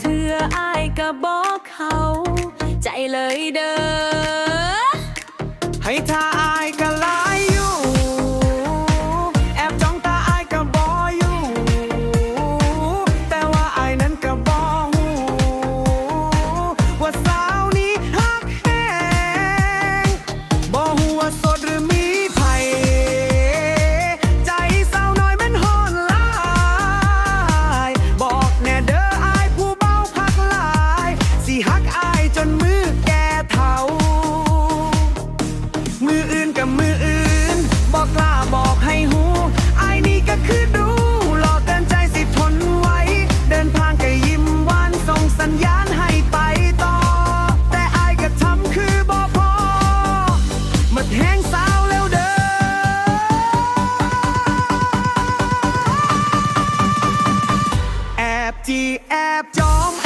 เถื่ออายกะบอกเขา ใจเลยเด้อให้ท่า อื่นกับมืออื่น บอกกล้าบอกให้หูไอ้นี่ก็คือดูหลอกเกินใจสิทนไว้ เดินทางก็ยิ้มหวานส่งสัญญาณให้ไปต่อ แต่ไอ้ายก็ทำคือบอพอหมดแห้งสาวแล้วเด้อแอบจีแอบจองแอบม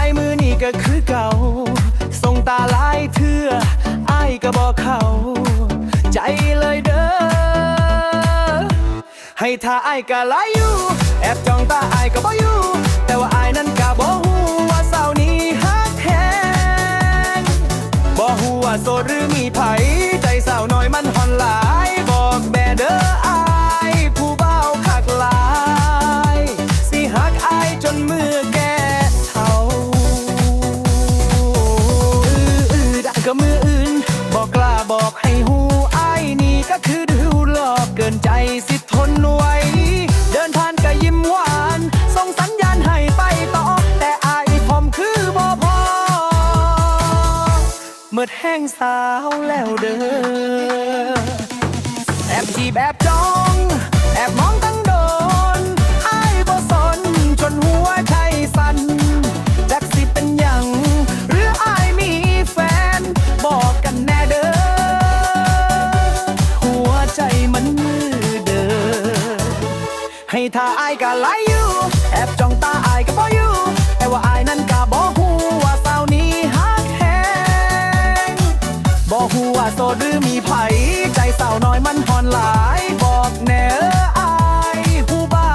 ายมือนี่ก็คือเก่าส่งตาลายเทื่อไอ้ายก็บอกเขา ใจเลยเด้อ ให้ท่าไอ้ายก็ลายอยู่ แอบจ้องตาไอ้ายก็บ่อยู่ แต่ว่าไอ้ายนั้นก็บ่ฮู้ว่าเศร้านี้ฮักแฮงบ่ฮู้ว่าโสดหรือมีไผใจสาวน้อยมันหอนหลาย บอกแม่เด้ออาย ใจสิทนไว้ เดินผ่านก็ยิ้มหวาน ส่งสัญญาณให้ไปต่อ แต่อายผมคือบ่พอเมื่อแห้งสาวแล้วเด้อแอบจีบแอบจ้อง แอบมองตั้ง ให้ท่าอายก็ไล่อยู่แอบจ้องตาอายก็บ่อยู่แต่ว่าอายนั้นก็บ่ฮู้ว่าสาวนี้ฮักแฮงบ่ฮู้ว่าโซดหรือมีไผใจสาวน้อยมันหอนหลายบอกแน่เอออายผู้เบ่า